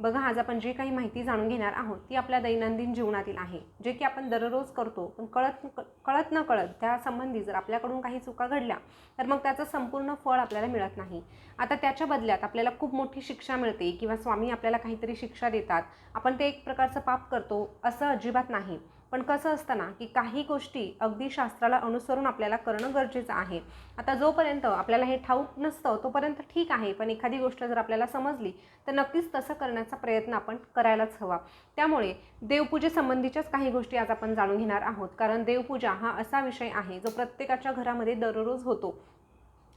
बघा आज आपण जी काही माहिती जाणून घेणार आहोत ती आपल्या दैनंदिन जीवनातील आहे. जे की आपण दररोज करतो पण कळत कळत न कळत त्यासंबंधी जर आपल्याकडून काही चुका घडल्या तर मग त्याचं संपूर्ण फळ आपल्याला मिळत नाही. आता त्याच्या बदल्यात आपल्याला खूप मोठी शिक्षा मिळते किंवा स्वामी आपल्याला काहीतरी शिक्षा देतात. आपण ते एक प्रकारचं पाप करतो असं अजिबात नाही. पण कसं असतं ना की काही गोष्टी अगदी शास्त्राला अनुसरून आपल्याला करणं गरजेचं आहे. आता जोपर्यंत आपल्याला हे ठाऊक नसतं तोपर्यंत ठीक आहे. पण एखादी गोष्ट जर आपल्याला समजली तर नक्कीच तसं करण्याचा प्रयत्न आपण करायलाच हवा. त्यामुळे देवपूजेसंबंधीच्याच काही गोष्टी आज आपण जाणून घेणार आहोत. कारण देवपूजा हा असा विषय आहे जो प्रत्येकाच्या घरामध्ये दररोज होतो.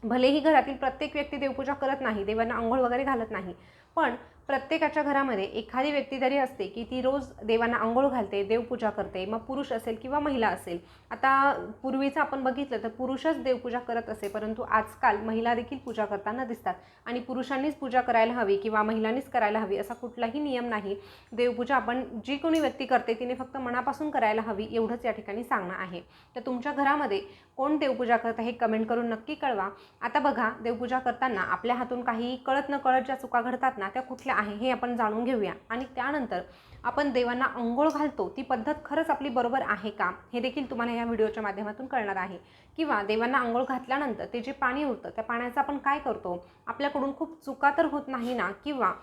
भलेही घरातील प्रत्येक व्यक्ती देवपूजा करत नाही देवांना आंघोळ वगैरे घालत नाही पण प्रत्येकाच्या घरामध्ये एखादी व्यक्ती तरी असते की ती रोज देवांना आंघोळ घालते देवपूजा करते. मग पुरुष असेल किंवा महिला असेल. आता पूर्वीचं आपण बघितलं तर पुरुषच देवपूजा करत असे परंतु आजकाल महिला देखील पूजा करताना दिसतात. आणि पुरुषांनीच पूजा करायला हवी किंवा महिलांनीच करायला हवी असा कुठलाही नियम नाही. देवपूजा आपण जी कोणी व्यक्ती करते तिने फक्त मनापासून करायला हवी एवढंच या ठिकाणी सांगणं आहे. तर तुमच्या घरामध्ये कोण देवपूजा करत हे कमेंट करून नक्की कळवा. आता बघा देवपूजा करताना आपल्या हातून काही कळत न कळत ज्या चुका घडतात ना त्या कुठल्या आहे हे आपण जाणून घेऊया. आणि त्यानंतर आपण देवांना अंघोळ घालतो ती पद्धत खरंच आपली बरोबर आहे का? हे देखील तुम्हाला या व्हिडिओच्या माध्यमातून कळणार आहे. किंवा देवांना अंघोळ घातल्यानंतर ते जे पाणी उरतं त्या पाण्याचं आपण काय करतो? आपल्याकडून खूप चुका तर होत नाही ना? किंवा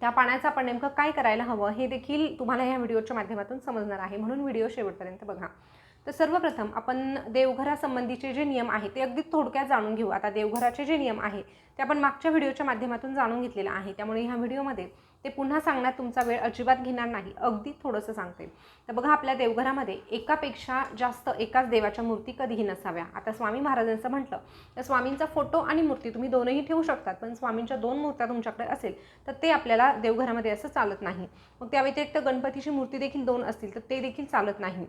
त्या पाण्याचं आपण नेमकं काय करायला हवं? हे देखील तुम्हाला या व्हिडिओच्या माध्यमातून समजणार आहे. म्हणून व्हिडिओ शेवटपर्यंत बघा. तर सर्वप्रथम आपण देवघरासंबंधीचे जे नियम आहेत ते अगदी थोडक्यात जाणून घेऊ. आता देवघराचे जे नियम आहे ते आपण मागच्या व्हिडिओच्या माध्यमातून जाणून घेतलेलं आहे. त्यामुळे ह्या व्हिडिओमध्ये ते पुन्हा सांगण्यात तुमचा वेळ अजिबात घेणार नाही. अगदी थोडंसं सांगते. तर बघा आपल्या देवघरामध्ये एकापेक्षा जास्त एकाच देवाच्या मूर्ती कधीही नसाव्या. आता स्वामी महाराजांचं म्हटलं तर स्वामींचा फोटो आणि मूर्ती तुम्ही दोनही ठेवू शकतात पण स्वामींच्या दोन मूर्त्या तुमच्याकडे असेल तर ते आपल्याला देवघरामध्ये असं चालत नाही. मग त्या व्यतिरिक्त गणपतीची मूर्ती देखील दोन असतील तर ते देखील चालत नाही.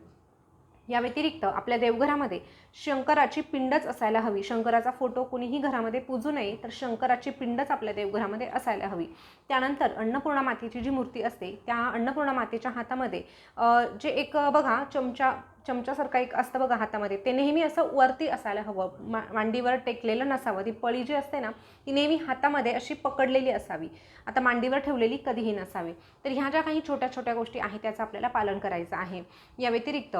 या व्यतिरिक्त आपल्या देवघरामध्ये शंकराची पिंडच असायला हवी. शंकराचा फोटो कुणीही घरामध्ये पूजू नये तर शंकराची पिंडच आपल्या देवघरामध्ये असायला हवी. त्यानंतर अन्नपूर्णा मातेची जी मूर्ती असते त्या अन्नपूर्णा मातेच्या हातामध्ये जे एक बघा चमचा चमच्यासारखं एक असतं बघा हातामध्ये ते नेहमी असं वरती असायला हवं. मा मांडीवर टेकलेलं नसावं. ती पळी जी असते ना ती नेहमी हातामध्ये अशी पकडलेली असावी. आता मांडीवर ठेवलेली कधीही नसावी. तर ह्या ज्या काही छोट्या छोट्या गोष्टी आहेत त्याचं आपल्याला पालन करायचं आहे. या व्यतिरिक्त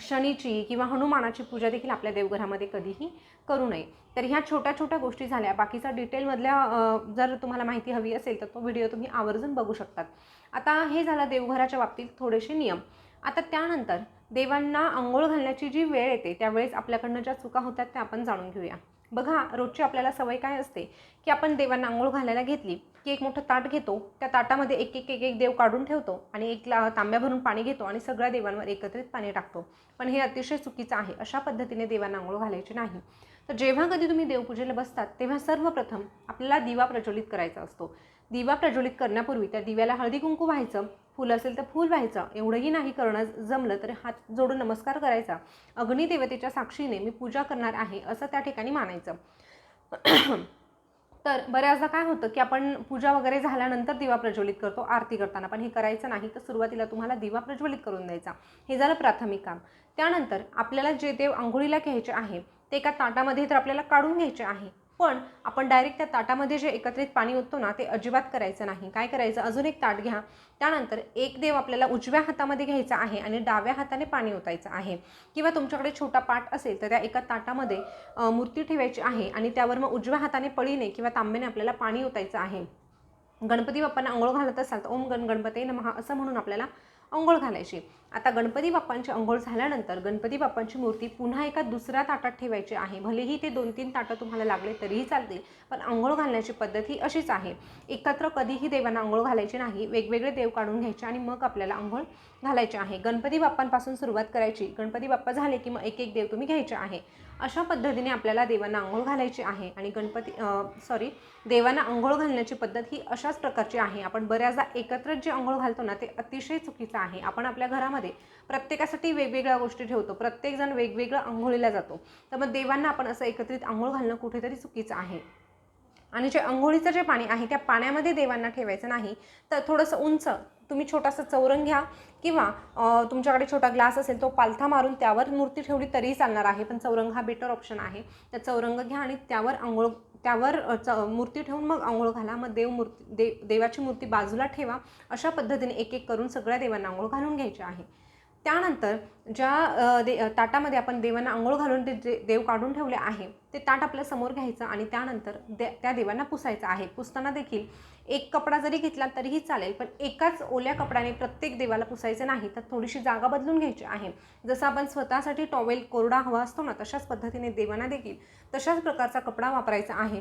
शनीची किंवा हनुमानाची पूजा देखील आपल्या देवघरामध्ये कधीही करू नये. तर ह्या छोट्या छोट्या गोष्टी झाल्या. बाकीचा डिटेलमधल्या जर तुम्हाला माहिती हवी असेल तर तो व्हिडिओ तुम्ही आवर्जून बघू शकतात. आता हे झालं देवघराच्या बाबतीत थोडेसे नियम. आता त्यानंतर देवांना आंघोळ घालण्याची जी वेळ येते त्यावेळेस आपल्याकडनं ज्या चुका होतात त्या आपण जाणून घेऊया. बघा रोजची आपल्याला सवय काय असते? की आपण देवांना आंघोळ घालायला घेतली की एक मोठं ताट घेतो त्या ताटामध्ये एक एक एक एक देव काढून ठेवतो आणि एक ला तांब्या भरून पाणी घेतो आणि सगळ्या देवांवर एकत्रित पाणी टाकतो. पण हे अतिशय चुकीचं आहे. अशा पद्धतीने देवांना आंघोळ घालायची नाही. तर जेव्हा कधी तुम्ही देवपूजेला बसतात तेव्हा सर्वप्रथम आपल्याला दिवा प्रज्वलित करायचा असतो. दिवा प्रज्वलित करण्यापूर्वी त्या दिव्याला हळदी कुंकू व्हायचं फुल असेल तर फूल व्हायचं एवढंही नाही करणं जमलं तर हात जोडून नमस्कार करायचा. अग्निदेवतेच्या साक्षीने मी पूजा करणार आहे असं त्या ठिकाणी मानायचं. तर बऱ्याचदा काय होतं की आपण पूजा वगैरे झाल्यानंतर दिवा प्रज्वलित करतो आरती करताना पण हे करायचं नाही तर सुरुवातीला तुम्हाला दिवा प्रज्वलित करून द्यायचा. हे झालं प्राथमिक काम. त्यानंतर आपल्याला जे देव आंघोळीला घ्यायचे आहे ते एका ताटामध्ये तर आपल्याला काढून घ्यायचे आहे. पण आपण डायरेक्ट त्या ताटामध्ये जे एकत्रित पाणी ओततो ना ते अजिबात करायचं नाही. काय करायचं? अजून एक ताट घ्या. त्यानंतर एक देव आपल्याला उजव्या हातामध्ये घ्यायचा आहे आणि डाव्या हाताने पाणी ओतायचं आहे. किंवा तुमच्याकडे छोटा पाट असेल तर त्या एका ताटामध्ये मूर्ती ठेवायची आहे आणि त्यावर मग उजव्या हाताने पळीने किंवा तांब्याने आपल्याला पाणी ओतायचं आहे. गणपती बाप्पांना आंघोळ घालत असाल तर ओम गण गणपती नमहा असं म्हणून आपल्याला आंघोळ घालायची. आता गणपती बाप्पांची अंघोळ झाल्यानंतर गणपती बाप्पांची मूर्ती पुन्हा एका दुसऱ्या ताटात ठेवायची आहे. भलेही ते दोन तीन ताटं तुम्हाला लागले तरीही चालतील पण अंघोळ घालण्याची पद्धत ही अशीच आहे. एकत्र कधीही देवांना अंघोळ घालायची नाही वेगवेगळे देव काढून घ्यायचे आणि मग आपल्याला अंघोळ घालायचे आहे. गणपती बाप्पांपासून सुरुवात करायची. गणपती बाप्पा झाले की मग एक एक देव तुम्ही घ्यायचे आहे. अशा पद्धतीने आपल्याला देवांना आंघोळ घालायची आहे आणि गणपती सॉरी देवांना आंघोळ घालण्याची पद्धत ही अशाच प्रकारची आहे. आपण बऱ्याचदा एकत्र जे आंघोळ घालतो ना ते अतिशय चुकीचं आहे. आपण आपल्या घरामध्ये प्रत्येकासाठी वेगवेगळ्या गोष्टी ठेवतो. प्रत्येकजण वेगवेगळं आंघोळीला जातो. तर मग देवांना आपण असं एकत्रित आंघोळ घालणं कुठेतरी चुकीचं आहे. आणि जे आंघोळीचं जे पाणी आहे त्या पाण्यामध्ये देवांना ठेवायचं नाही. तर थोडंसं उंच तुम्ही छोटासा चौरंग घ्या किंवा तुमच्याकडे छोटा ग्लास असेल तो पालथा मारून त्यावर मूर्ती ठेवली तरीही चालणार आहे. पण चौरंग हा बेटर ऑप्शन आहे. तर चौरंग घ्या आणि त्यावर आंघोळ त्यावर च मूर्ती ठेवून मग आंघोळ घाला. मग देव मूर्ती दे देवाची मूर्ती बाजूला ठेवा. अशा पद्धतीने एक एक करून सगळ्या देवांना आंघोळ घालून घ्यायची आहे. त्यानंतर ज्या दे ताटामध्ये आपण देवांना आंघोळ घालून ते जे देव काढून ठेवले आहे ते ताट आपल्यासमोर घ्यायचं आणि त्यानंतर दे त्या देवांना पुसायचं आहे. पुसताना देखील एक कपडा जरी घेतला तरीही चालेल पण एकाच ओल्या कपड्याने प्रत्येक देवाला पुसायचं नाही तर थोडीशी जागा बदलून घ्यायची आहे. जसं आपण स्वतःसाठी टॉवेल कोरडा हवा असतो ना तशाच पद्धतीने देवांना देखील तशाच प्रकारचा कपडा वापरायचा आहे.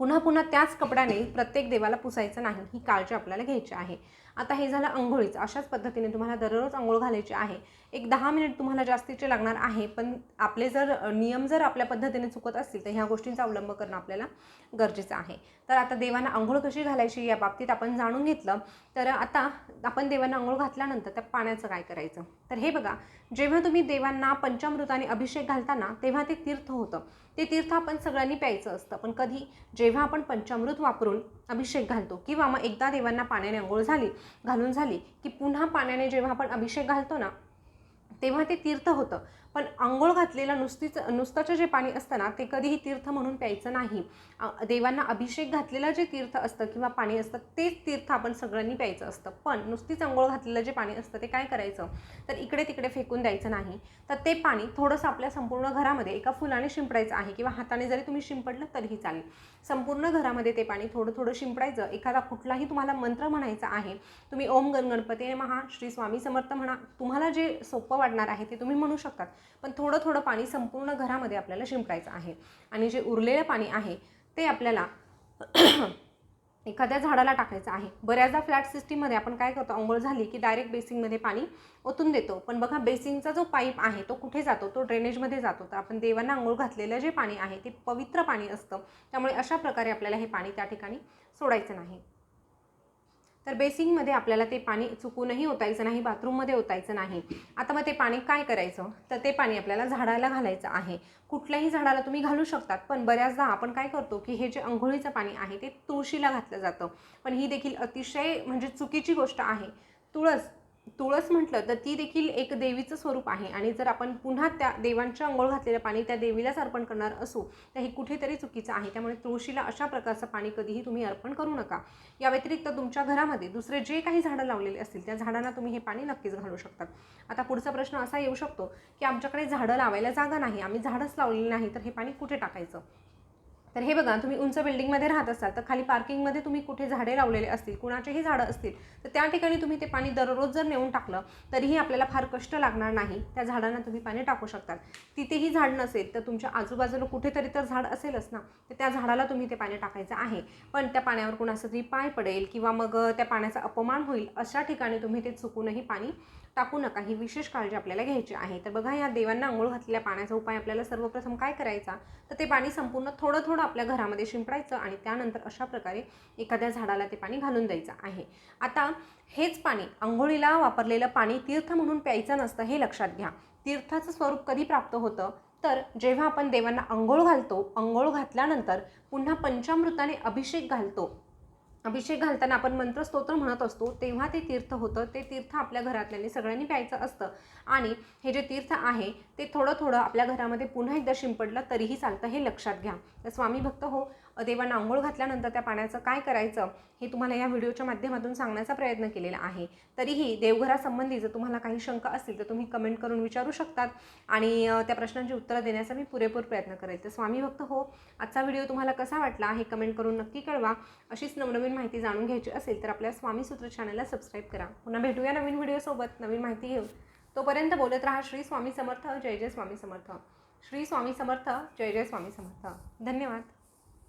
पुन्हा पुन्हा त्याच कपड्याने प्रत्येक देवाला पुसायचं नाही ही काळजी आपल्याला घ्यायची आहे. आता हे झालं आंघोळीचं. अशाच पद्धतीने तुम्हाला दररोज आंघोळ घालायची आहे. एक दहा मिनिट तुम्हाला जास्तीचे लागणार आहे पण आपले जर नियम जर आपल्या पद्धतीने चुकत असतील तर ह्या गोष्टींचा अवलंब करणं आपल्याला गरजेचं आहे. तर आता देवांना आंघोळ कशी घालायची या बाबतीत आपण जाणून घेतलं. तर आता आपण देवांना आंघोळ घातल्यानंतर त्या पाण्याचं काय करायचं? तर हे बघा जेव्हा तुम्ही देवांना पंचामृताने अभिषेक घालताना तेव्हा ते तीर्थ होतं. ते तीर्थ आपण सगळ्यांनी प्यायचं असतं पण कधी जेव्हा आपण पंचामृत वापरून अभिषेक घालतो किंवा मग एकदा देवांना पाण्याने आंघोळ झाली घालून झाली की पुन्हा पाण्याने जेव्हा आपण अभिषेक घालतो ना तेव्हा ते तीर्थ होतं. पण आंघोळ घातलेलं नुसतीच नुसतंचं जे पाणी असतं ना ते कधीही तीर्थ म्हणून प्यायचं नाही. देवांना अभिषेक घातलेलं जे तीर्थ असतं किंवा पाणी असतं तेच तीर्थ आपण सगळ्यांनी प्यायचं असतं. पण नुसतीच आंघोळ घातलेलं जे पाणी असतं ते काय करायचं? तर इकडे तिकडे फेकून द्यायचं नाही. तर ते पाणी थोडंसं आपल्या संपूर्ण घरामध्ये एका फुलाने शिंपडायचं आहे किंवा हाताने जरी तुम्ही शिंपडलं तरीही चालेल. संपूर्ण घरामध्ये ते पाणी थोडं थोडं शिंपडायचं. एखादा कुठलाही तुम्हाला मंत्र म्हणायचा आहे तुम्ही ओम गण गणपती महा श्री स्वामी समर्थ म्हणा तुम्हाला जे सोपं वाटणार आहे ते तुम्ही म्हणू शकतात. पण थोडं थोडं पाणी संपूर्ण घरामध्ये आपल्याला शिंपडायचं आहे. आणि जे उरलेलं पाणी आहे ते आपल्याला एखाद्या झाडाला टाकायचं आहे. बऱ्याचदा फ्लॅट सिस्टीममध्ये आपण काय करतो आंघोळ झाली की डायरेक्ट बेसिंगमध्ये पाणी ओतून देतो. पण बघा बेसिंगचा जो पाईप आहे तो कुठे जातो? तो ड्रेनेजमध्ये जातो. तर आपण देवांना आंघोळ घातलेलं जे पाणी आहे ते पवित्र पाणी असतं. त्यामुळे अशा प्रकारे आपल्याला हे पाणी त्या ठिकाणी सोडायचं नाही. तर बेसिंगमध्ये आपल्याला ते पाणी चुकूनही ओतायचं नाही बाथरूममध्ये ओतायचं नाही. आता मग ते पाणी काय करायचं? तर ते पाणी आपल्याला झाडाला घालायचं आहे. कुठल्याही झाडाला तुम्ही घालू शकतात पण बऱ्याचदा आपण काय करतो की हे जे अंघोळीचं पाणी आहे ते तुळशीला घातलं जातं. पण ही देखील अतिशय म्हणजे चुकीची गोष्ट आहे. तुळस तुळस म्हटलं तर ती देखील एक देवीचं स्वरूप आहे. आणि जर आपण पुन्हा त्या देवांच्या अंघोळ घातलेलं पाणी त्या देवीलाच अर्पण करणार असू तर हे कुठेतरी चुकीचं आहे. त्यामुळे तुळशीला अशा प्रकारचं पाणी कधीही तुम्ही अर्पण करू नका. या व्यतिरिक्त तुमच्या घरामध्ये दुसरे जे काही झाडं लावलेले असतील त्या झाडांना तुम्ही हे पाणी नक्कीच घालू शकतात आता पुढचा प्रश्न असा येऊ शकतो की आमच्याकडे झाडं लावायला जागा नाही आम्ही झाडच लावलेली नाही तर हे पाणी कुठे टाकायचं? तर हे बघा तुम्ही उंच बिल्डिंगमध्ये राहत असाल तर खाली पार्किंगमध्ये तुम्ही कुठे झाडे लावलेले असतील कुणाचेही झाडं असतील तर त्या ठिकाणी तुम्ही ते पाणी दररोज जर नेऊन टाकलं तरीही आपल्याला फार कष्ट लागणार नाही. त्या झाडांना तुम्ही पाणी टाकू शकतात. तिथेही झाड नसेल तर तुमच्या आजूबाजूला कुठेतरी तर झाड असेलच ना तर त्या झाडाला तुम्ही ते पाणी टाकायचं आहे. पण त्या पाण्यावर कुणाचं तरी पाय पडेल किंवा मग त्या पाण्याचा अपमान होईल अशा ठिकाणी तुम्ही ते चुकूनही पाणी टाकू नका. ही विशेष काळजी आपल्याला घ्यायची आहे. तर बघा या देवांना आंघोळ घातलेल्या पाण्याचा उपाय आपल्याला सर्वप्रथम काय करायचा? तर ते पाणी संपूर्ण थोडं थोडं आपल्या घरामध्ये शिंपडायचं आणि त्यानंतर अशा प्रकारे एखाद्या झाडाला ते पाणी घालून द्यायचं आहे. आता हेच पाणी आंघोळीला वापरलेलं पाणी तीर्थ म्हणून प्यायचं नसतं हे लक्षात घ्या. तीर्थाचं स्वरूप कधी प्राप्त होतं? तर जेव्हा आपण देवांना आंघोळ घालतो आंघोळ घातल्यानंतर पुन्हा पंचामृताने अभिषेक घालतो अभिषेक घालताना आपण मंत्रस्तोत्र म्हणत असतो तेव्हा ते तीर्थ होतं. ते तीर्थ आपल्या घरातल्याने सगळ्यांनी प्यायचं असतं. आणि हे जे तीर्थ आहे ते थोडं थोडं आपल्या घरामध्ये पुन्हा एकदा शिंपडलं तरीही चालतं हे लक्षात घ्या. तर स्वामी भक्त हो देवांना आंघोळ घातल्यानंतर त्या पाण्याचं काय करायचं हे तुम्हाला या व्हिडिओच्या माध्यमातून सांगण्याचा प्रयत्न केलेला आहे. तरीही देवघरासंबंधी जर तुम्हाला काही शंका असतील तर तुम्ही कमेंट करून विचारू शकतात आणि त्या प्रश्नांची उत्तरं देण्याचा मी पुरेपूर प्रयत्न करेल. तर स्वामी भक्त हो आजचा व्हिडिओ तुम्हाला कसा वाटला हे कमेंट करून नक्की कळवा. अशीच नवनवीन माहिती जाणून घ्यायची असेल तर आपल्या स्वामी सूत्र चॅनलला सबस्क्राईब करा. पुन्हा भेटूया नवीन व्हिडिओसोबत नवीन माहिती घेऊन. तोपर्यंत बोलत राहा श्री स्वामी समर्थ जय जय स्वामी समर्थ. श्री स्वामी समर्थ जय जय स्वामी समर्थ. धन्यवाद.